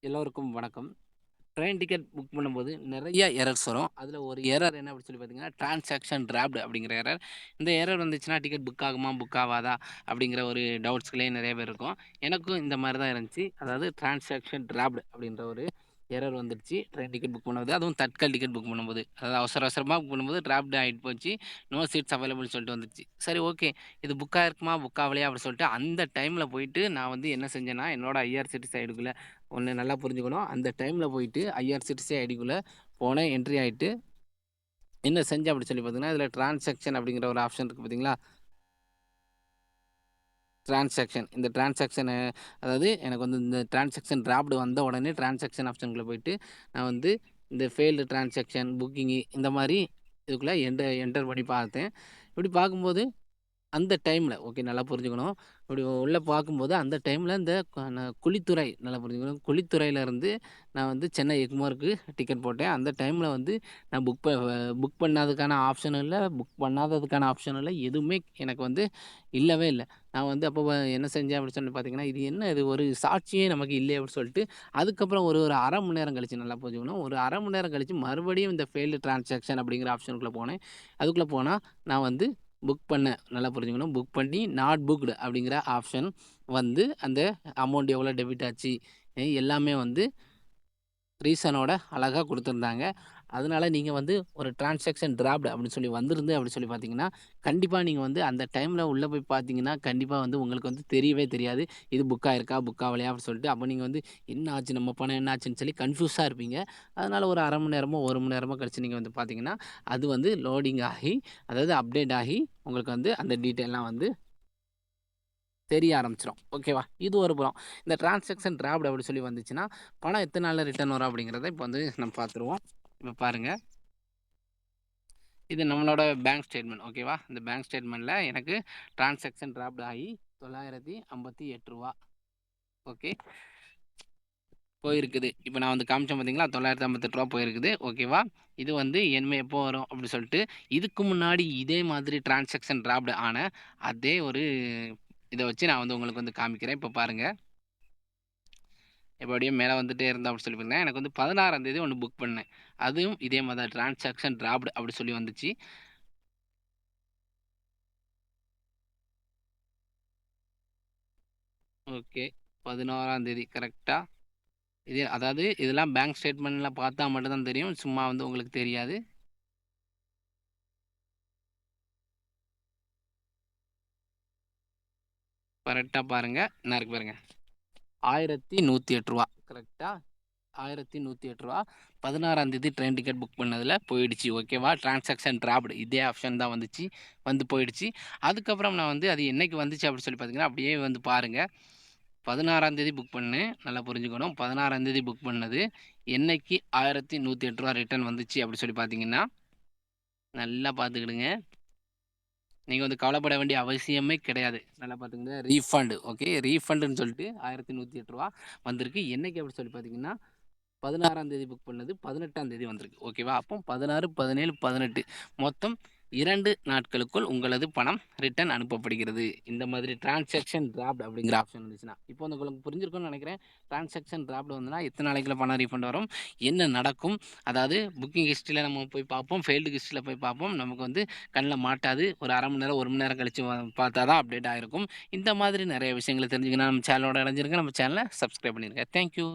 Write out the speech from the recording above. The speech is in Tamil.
எல்லோருக்கும் வணக்கம். ட்ரெயின் டிக்கெட் புக் பண்ணும்போது நிறைய எரர்ஸ் வரும். அதில் ஒரு எரர் என்ன அப்படின்னு சொல்லி பார்த்தீங்கன்னா, டிரான்சாக்ஷன் ட்ராப்டு அப்படிங்கிற எரர். இந்த எரர் வந்துச்சுன்னா டிக்கெட் புக் ஆகுமா? புக் ஆகாதா அப்படிங்கிற ஒரு டவுட்ஸ்களே நிறைய பேர் இருக்கும். எனக்கும் இந்த மாதிரி தான் இருந்துச்சு. அதாவது டிரான்சாக்ஷன் ட்ராப்டு அப்படின்ற ஒரு எரர் வந்துடுச்சு. ட்ரெயின் டிக்கெட் புக் பண்ணும்போது. அதுவும் தட்கல் டிக்கெட் புக் பண்ணும்போது. அதாவது அவசர அவசரமாக புக் பண்ணும்போது டிராப்ட் ஆகிட்டு போச்சு. நோ சீட்ஸ் அவைலபிள்னு சொல்லிட்டு வந்துச்சு சரி ஓகே. இது புக் இருக்குமா புக் ஆகலையா அப்படின்னு சொல்லிட்டு அந்த டைமில் போயிட்டு நான் வந்து என்ன செஞ்சேன்னா, என்னோட ஐஆர்சிடிசி ஐடிக்குள்ள ஒன்று நல்லா புரிஞ்சுக்கணும். அந்த டைமில் போயிட்டு ஐஆர்சிடிசி ஐடிக்குள்ளே போனேன். என்ட்ரி ஆகிட்டு என்ன செஞ்சேன் அப்படி சொல்லி பார்த்தீங்கன்னா, இதில் டிரான்சாக்ஷன் அப்படிங்கிற ஒரு ஆப்ஷன் இருக்குது பார்த்தீங்களா? டிரான்சாக்ஷன். இந்த டிரான்சாக்ஷனை அதாவது எனக்கு வந்து இந்த டிரான்சாக்ஷன் டிராப்ட் வந்த உடனே டிரான்சாக்ஷன் ஆப்ஷனுக்குள்ளே போயிட்டு, நான் வந்து இந்த ஃபெயில்டு டிரான்சாக்ஷன், புக்கிங்கு இந்த மாதிரி இதுக்குள்ளே என்டர் என்டர் பண்ணி பார்த்தேன். இப்படி பார்க்கும்போது அந்த டைமில் ஓகே நல்லா புரிஞ்சுக்கணும். இப்படி உள்ளே பார்க்கும்போது அந்த டைமில் இந்த க குழித்துறை நல்லா புரிஞ்சுக்கணும். குழித்துறையிலேருந்து நான் வந்து சென்னை எக்மோருக்கு டிக்கெட் போட்டேன். அந்த டைமில் வந்து நான் புக் ப புக் பண்ணாததுக்கான ஆப்ஷனும் இல்லை புக் பண்ணாததுக்கான ஆப்ஷனும் இல்லை எதுவுமே எனக்கு வந்து இல்லவே இல்லை நான் வந்து அப்போ என்ன செஞ்சேன் அப்படின்னு சொல்லி பார்த்தீங்கன்னா, இது என்ன இது ஒரு சாட்சியே நமக்கு இல்லை அப்படின்னு சொல்லிட்டு, அதுக்கப்புறம் ஒரு ஒரு அரை மணி நேரம் கழித்து நல்லா புரிஞ்சுக்கணும். ஒரு அரை மணி நேரம் கழித்து மறுபடியும் இந்த ஃபெயில்டு டிரான்சாக்ஷன் அப்படிங்கிற ஆப்ஷனுக்குள்ளே போனேன். அதுக்குள்ளே போனால் நான் வந்து புக் பண்ண நல்லா புரிஞ்சுக்கணும். புக் பண்ணி நாட் புக்டு அப்படிங்கிற ஆப்ஷன் வந்து அந்த அமௌண்ட் எவ்வளோ டெபிட் ஆச்சு, எல்லாமே வந்து ரீசனோட அழகாக கொடுத்துருந்தாங்க அதனால நீங்கள் வந்து ஒரு டிரான்சாக்ஷன் டிராப்ட் அப்படின்னு சொல்லி வந்திருந்து அப்படின்னு சொல்லி பார்த்தீங்கன்னா, கண்டிப்பாக நீங்கள் வந்து அந்த டைமில் உள்ளே போய் பார்த்தீங்கன்னா, கண்டிப்பாக வந்து உங்களுக்கு வந்து தெரியவே தெரியாது. இது புக்காக இருக்கா புக் ஆவலையா? அப்படின்னு சொல்லிட்டு அப்போ நீங்கள் வந்து என்ன ஆச்சு? நம்ம பணம் என்ன ஆச்சுன்னு சொல்லி கன்ஃபியூஸாக இருப்பீங்க. அதனால் ஒரு அரை மணி நேரமோ, ஒரு மணி நேரமோ கழிச்சு நீங்கள் வந்து பார்த்தீங்கன்னா, அது வந்து லோடிங் ஆகி, அதாவது அப்டேட் ஆகி உங்களுக்கு வந்து அந்த டீட்டெயிலாம் வந்து தெரிய ஆரம்பிச்சிடும் ஓகேவா? இது ஒரு புறம். இந்த டிரான்சாக்ஷன் டிராப்ட் அப்படி சொல்லி வந்துச்சுன்னா, பணம் எத்தனை நாளில் ரிட்டர்ன் வரும் அப்படிங்கிறத இப்போ வந்து நம்ம பார்த்துருவோம். இப்போ பாருங்க. இது நம்மளோட பேங்க் ஸ்டேட்மெண்ட் ஓகேவா? இந்த பேங்க் ஸ்டேட்மெண்ட்டில் எனக்கு டிரான்சாக்ஷன் ட்ராப்ட் ஆகி தொள்ளாயிரத்தி ஐம்பத்தி எட்டு ரூபா ஓகே. போயிருக்குது. இப்போ நான் வந்து காமிச்சேன் பார்த்தீங்களா? தொள்ளாயிரத்தி ஐம்பத்தெட்டு ரூபா போயிருக்குது. ஓகேவா? இது வந்து என்மை எப்போ வரும் அப்படி சொல்லிட்டு, இதுக்கு முன்னாடி இதே மாதிரி டிரான்சாக்ஷன் ட்ராப்டு ஆன அதே ஒரு இதை வச்சு நான் வந்து உங்களுக்கு வந்து காமிக்கிறேன். இப்போ பாருங்கள் எப்படியும் மேலே வந்துட்டே இருந்தோம் அப்படி சொல்லி எனக்கு வந்து 16ஆம் தேதி ஒன்று புக் பண்ணேன். அதுவும் இதே மாதிரி தான் டிரான்சாக்ஷன் ட்ராப்டு அப்படி சொல்லி வந்துச்சு. ஓகே. 16ஆம் தேதி கரெக்டாக இது அதாவது இதெல்லாம் பேங்க் ஸ்டேட்மெண்ட்லாம் பார்த்தா மட்டும்தான் தெரியும். சும்மா வந்து உங்களுக்கு தெரியாது. கரெக்டாக பாருங்கள் என்ன இருக்கு ஆயிரத்தி நூற்றி எட்டு ரூபா கரெக்டாக ஆயிரத்தி நூற்றி எட்டு ரூபா பதினாறாம் தேதி ட்ரெயின் டிக்கெட் புக் பண்ணதில் போயிடுச்சு. ஓகேவா? டிரான்சாக்ஷன் ட்ராப்டு இதே ஆப்ஷன் தான் வந்துச்சு. வந்து போயிடுச்சு. அதுக்கப்புறம் நான் வந்து அது என்றைக்கு வந்துச்சு அப்படின்னு சொல்லி பார்த்தீங்கன்னா, அப்படியே வந்து பாருங்க. 16ஆம் தேதி புக் பண்ணேன். நல்லா புரிஞ்சுக்கணும். 16ஆம் தேதி புக் பண்ணது என்னைக்கு ரூ. 1108 ரிட்டர்ன் வந்துச்சு அப்படி சொல்லி பார்த்தீங்கன்னா, நல்லா பார்த்துக்கிடுங்க. நீங்கள் வந்து கவலைப்பட வேண்டிய அவசியமே கிடையாது. நல்லா பார்த்துக்கங்க. Refund okay. ரீஃபண்டுன்னு சொல்லிட்டு ஆயிரத்தி நூற்றி எட்டு ரூபா வந்திருக்கு. என்னைக்கு அப்படி சொல்லி பார்த்தீங்கன்னா, 16ஆம் தேதி புக் பண்ணது 18ஆம் தேதி வந்திருக்கு. ஓகேவா? அப்போ 16, 17, 18 மொத்தம் 2 நாட்களுக்குள் உங்களது பணம் ரிட்டர்ன் அனுப்பப்படுகிறது. இந்த மாதிரி டிரான்சாக்ஷன் டிராப்ட் அப்படிங்கிற ஆப்ஷன் வந்துச்சுன்னா. இப்போ வந்து உங்களுக்கு புரிஞ்சிருக்கும்னு நினைக்கிறேன். டிரான்சாக்ஷன் டிராப்ட் வந்துனா எத்தன நாளைக்குள்ள பணம் ரீஃபண்ட் வரும்? என்ன நடக்கும்? அதாவது புக்கிங் ஹிஸ்டரியில நம்ம போய் பார்ப்போம். ஃபெயில்டு ஹிஸ்டரியில போய் பார்ப்போம். நமக்கு வந்து கண்ல மாட்டாது. ஒரு 1/2 மணி நேரம், 1 மணி நேரம் கழிச்சு பார்த்தா தான் அப்டேட் ஆயிருக்கும். இந்த மாதிரி நெறைய விஷயங்கள தெரிஞ்சுக்கணும்னா நம்ம சேனலோட இணைஞ்சிருங்க. நம்ம சேனல சப்ஸ்கிரைப் பண்ணிருங்க. Thank you.